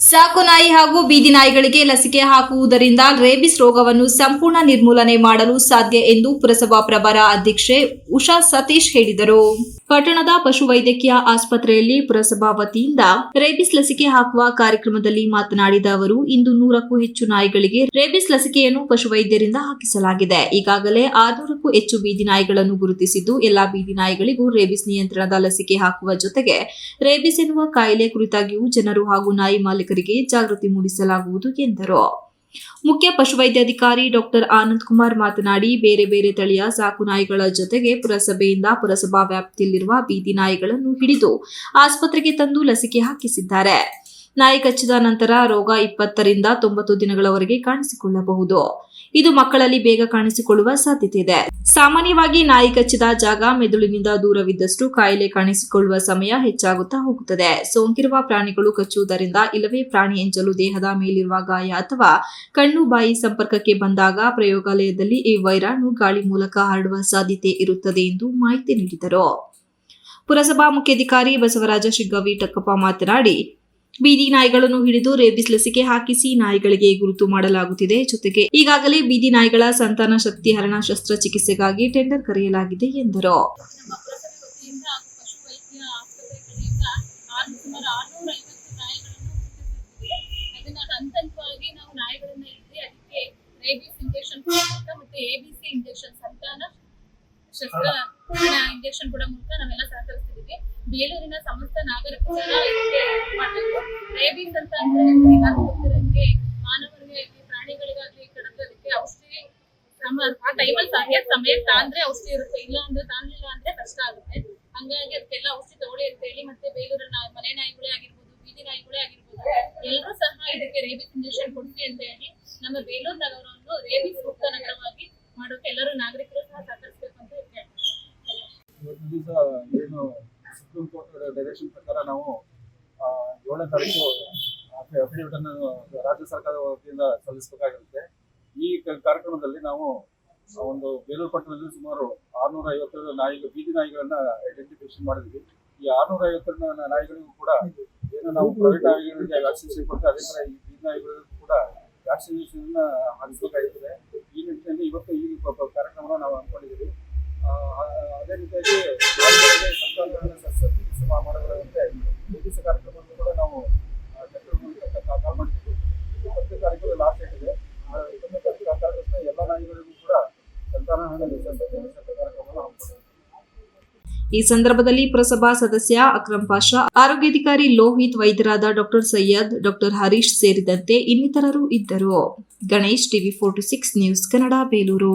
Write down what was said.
ಸಾಕು ನಾಯಿ ಹಾಗೂ ಬೀದಿ ನಾಯಿಗಳಿಗೆ ಲಸಿಕೆ ಹಾಕುವುದರಿಂದ ರೇಬಿಸ್ ರೋಗವನ್ನು ಸಂಪೂರ್ಣ ನಿರ್ಮೂಲನೆ ಮಾಡಲು ಸಾಧ್ಯ ಎಂದು ಪುರಸಭಾ ಪ್ರಭಾರ ಅಧ್ಯಕ್ಷೆ ಉಷಾ ಸತೀಶ್ ಹೇಳಿದರು. ಪಟ್ಟಣದ ಪಶುವೈದ್ಯಕೀಯ ಆಸ್ಪತ್ರೆಯಲ್ಲಿ ಪುರಸಭಾ ವತಿಯಿಂದ ರೇಬಿಸ್ ಲಸಿಕೆ ಹಾಕುವ ಕಾರ್ಯಕ್ರಮದಲ್ಲಿ ಮಾತನಾಡಿದ ಅವರು, ಇಂದು ನೂರಕ್ಕೂ ಹೆಚ್ಚು ನಾಯಿಗಳಿಗೆ ರೇಬಿಸ್ ಲಸಿಕೆಯನ್ನು ಪಶುವೈದ್ಯರಿಂದ ಹಾಕಿಸಲಾಗಿದೆ. ಈಗಾಗಲೇ ಆರುನೂರಕ್ಕೂ ಹೆಚ್ಚು ಬೀದಿ ನಾಯಿಗಳನ್ನು ಗುರುತಿಸಿದ್ದು ಎಲ್ಲಾ ಬೀದಿ ನಾಯಿಗಳಿಗೂ ರೇಬಿಸ್ ನಿಯಂತ್ರಣದ ಲಸಿಕೆ ಹಾಕುವ ಜೊತೆಗೆ ರೇಬಿಸ್ ಎನ್ನುವ ಕಾಯಿಲೆ ಕುರಿತಾಗಿಯೂ ಜನರು ಹಾಗೂ ನಾಯಿ ಮಾಲೀಕರಿಗೆ ಜಾಗೃತಿ ಮೂಡಿಸಲಾಗುವುದು ಎಂದರು. ಮುಖ್ಯ ಪಶುವೈದ್ಯಾಧಿಕಾರಿ ಡಾಕ್ಟರ್ ಆನಂದ್ ಕುಮಾರ್ ಮಾತನಾಡಿ, ಬೇರೆ ಬೇರೆ ತಳಿಯ ಸಾಕು ನಾಯಿಗಳ ಜೊತೆಗೆ ಪುರಸಭೆಯಿಂದ ಪುರಸಭಾ ವ್ಯಾಪ್ತಿಯಲ್ಲಿರುವ ಬೀದಿ ನಾಯಿಗಳನ್ನು ಹಿಡಿದು ಆಸ್ಪತ್ರೆಗೆ ತಂದು ಲಸಿಕೆ ಹಾಕಿಸಿದ್ದಾರೆ. ನಾಯಿ ಕಚ್ಚಿದ ನಂತರ ರೋಗ ಇಪ್ಪತ್ತರಿಂದ ತೊಂಬತ್ತು ದಿನಗಳವರೆಗೆ ಕಾಣಿಸಿಕೊಳ್ಳಬಹುದು. ಇದು ಮಕ್ಕಳಲ್ಲಿ ಬೇಗ ಕಾಣಿಸಿಕೊಳ್ಳುವ ಸಾಧ್ಯತೆ ಇದೆ. ಸಾಮಾನ್ಯವಾಗಿ ನಾಯಿ ಕಚ್ಚಿದ ಜಾಗ ಮೆದುಳಿನಿಂದ ದೂರವಿದ್ದಷ್ಟು ಕಾಯಿಲೆ ಕಾಣಿಸಿಕೊಳ್ಳುವ ಸಮಯ ಹೆಚ್ಚಾಗುತ್ತಾ ಹೋಗುತ್ತದೆ. ಸೋಂಕಿರುವ ಪ್ರಾಣಿಗಳು ಕಚ್ಚುವುದರಿಂದ ಇಲ್ಲವೇ ಪ್ರಾಣಿ ಎಂಜಲು ದೇಹದ ಮೇಲಿರುವ ಗಾಯ ಅಥವಾ ಕಣ್ಣು ಬಾಯಿ ಸಂಪರ್ಕಕ್ಕೆ ಬಂದಾಗ ಪ್ರಯೋಗಾಲಯದಲ್ಲಿ ಈ ವೈರಾಣು ಗಾಳಿ ಮೂಲಕ ಹರಡುವ ಸಾಧ್ಯತೆ ಇರುತ್ತದೆ ಎಂದು ಮಾಹಿತಿ ನೀಡಿದರು. ಪುರಸಭಾ ಮುಖ್ಯಾಧಿಕಾರಿ ಬಸವರಾಜ ಶಿಗ್ಗವಿ, ಟಕ್ಕಪ್ಪ ಮಾತನಾಡಿ ಬೀದಿ ನಾಯಿಗಳನ್ನು ಹಿಡಿದು ರೇಬಿಸ್ ಲಸಿಕೆ ಹಾಕಿಸಿ ನಾಯಿಗಳಿಗೆ ಗುರುತು ಮಾಡಲಾಗುತ್ತಿದೆ. ಜೊತೆಗೆ ಈಗಾಗಲೇ ಬೀದಿ ನಾಯಿಗಳ ಸಂತಾನ ಶಕ್ತಿ ಹರಣ ಶಸ್ತ್ರಚಿಕಿತ್ಸೆಗಾಗಿ ಟೆಂಡರ್ ಕರೆಯಲಾಗಿದೆ ಎಂದರು. ಇಂಜೆಕ್ಷನ್ ಸಂತಾನ ಶಸ್ತ್ರ ಇಂಜೆಕ್ಷನ್ ಕೂಡ ಮೂಲಕ ನಾವೆಲ್ಲ ಸಹಕರಿಸ್ತಿದ್ದೀವಿ. ಬೇಲೂರಿನ ಸಮಸ್ತ ನಾಗರಿಕ ಜನ ಇದಕ್ಕೆ ಮಾಡಬೇಕು ಅಂತ ಅಂದ್ರೆ ಎಲ್ಲರಿಗೂ ಮಾನವರಿಗೆ ಪ್ರಾಣಿಗಳಿಗಾಗ್ಲಿ ಕಡಕೋದಕ್ಕೆ ಔಷಧಿ ಆ ಟೈಮಲ್ಲಿ ಸರಿಯಾದ ಸಮಯಕ್ಕೆ ತಾಂದ್ರೆ ಔಷಧಿ ಇರುತ್ತೆ. ಇಲ್ಲ ಅಂದ್ರೆ ತಾನ್ಲಿಲ್ಲ ಅಂದ್ರೆ ಕಷ್ಟ ಆಗುತ್ತೆ. ಹಂಗಾಗಿ ಅದಕ್ಕೆಲ್ಲ ಔಷಧಿ ತಗೊಳ್ಳಿ ಅಂತ ಹೇಳಿ ಮತ್ತೆ ಬೇಲೂರಿನ ಮನೆ ನಾಯಿಗಳೇ ಆಗಿರ್ಬೋದು, ಬೀದಿ ನಾಯಿಗಳೇ ಆಗಿರ್ಬೋದು ಎಲ್ಲರೂ ಸಹ ಇದಕ್ಕೆ ರೇಬಿಸ್ ಇಂಜೆಕ್ಷನ್ ಕೊಡ್ತೀವಿ ಅಂತ ಹೇಳಿ ನಮ್ಮ ಬೇಲೂರು ನಗರವನ್ನು ರೇಬಿಸ್ ಮುಕ್ತ ನಗರವಾಗಿ ಮಾಡೋಕೆ ಎಲ್ಲರೂ ನಾಗರಿಕರು ಸಹ ಸಹಕರಿಸಬೇಕು ಅಂತ ಏನು ಸುಪ್ರೀಂ ಕೋರ್ಟ್ ಡೈರೆಕ್ಷನ್ ಪ್ರಕಾರ ನಾವು ಏಳನೇ ತಾರೀಕು ಅಫಿಡವಿಟ್ ಅನ್ನು ರಾಜ್ಯ ಸರ್ಕಾರದ ವತಿಯಿಂದ ಸಲ್ಲಿಸಬೇಕಾಗಿರುತ್ತೆ. ಈ ಕಾರ್ಯಕ್ರಮದಲ್ಲಿ ನಾವು ಒಂದು ಬೇಲೂರು ಪಟ್ಟಣದಲ್ಲಿ ಸುಮಾರು ಆರ್ನೂರ ಐವತ್ತೆರಡು ನಾಯಿಗಳು ಬೀದಿ ನಾಯಿಗಳನ್ನ ಐಡೆಂಟಿಫಿಕೇಶನ್ ಮಾಡಿದ್ವಿ. ಈ ಆರ್ನೂರ ಐವತ್ತೆರಡು ನಾಯಿಗಳಿಗೂ ಕೂಡ ಏನು ನಾವು ಪ್ರೈವೇಟ್ ನಾಯಿಗಳಿಗೆ ವ್ಯಾಕ್ಸಿನೇಷನ್ ಕೊಡ್ತೇವೆ ಅದೇ ಥರ ಈ ಬೀದಿ ನಾಯಿಗಳಿಗೂ ಕೂಡ ವ್ಯಾಕ್ಸಿನೇಷನ್ ಹಾಕಿಸಬೇಕಾಗಿರ್ತದೆ. ಈ ನಿಟ್ಟಿನಲ್ಲಿ ಇವತ್ತು ಈ ಕಾರ್ಯಕ್ರಮನ ನಾವು ಹಮ್ಮಿಕೊಂಡಿದ್ದೀವಿ. ಆ, ಅದೇ ರೀತಿಯಾಗಿ ಈ ಸಂದರ್ಭದಲ್ಲಿ ಪುರಸಭಾ ಸದಸ್ಯ ಅಕ್ರಮ್ ಪಾಷಾ, ಆರೋಗ್ಯಾಧಿಕಾರಿ ಲೋಹಿತ್ ವೈದ್ಯರಾದ ಡಾಕ್ಟರ್ ಸೈಯದ್, ಡಾಕ್ಟರ್ ಹರೀಶ್ ಸೇರಿದಂತೆ ಇನ್ನಿತರರು ಇದ್ದರು. Ganesh TV forty six news Kannada, Belur.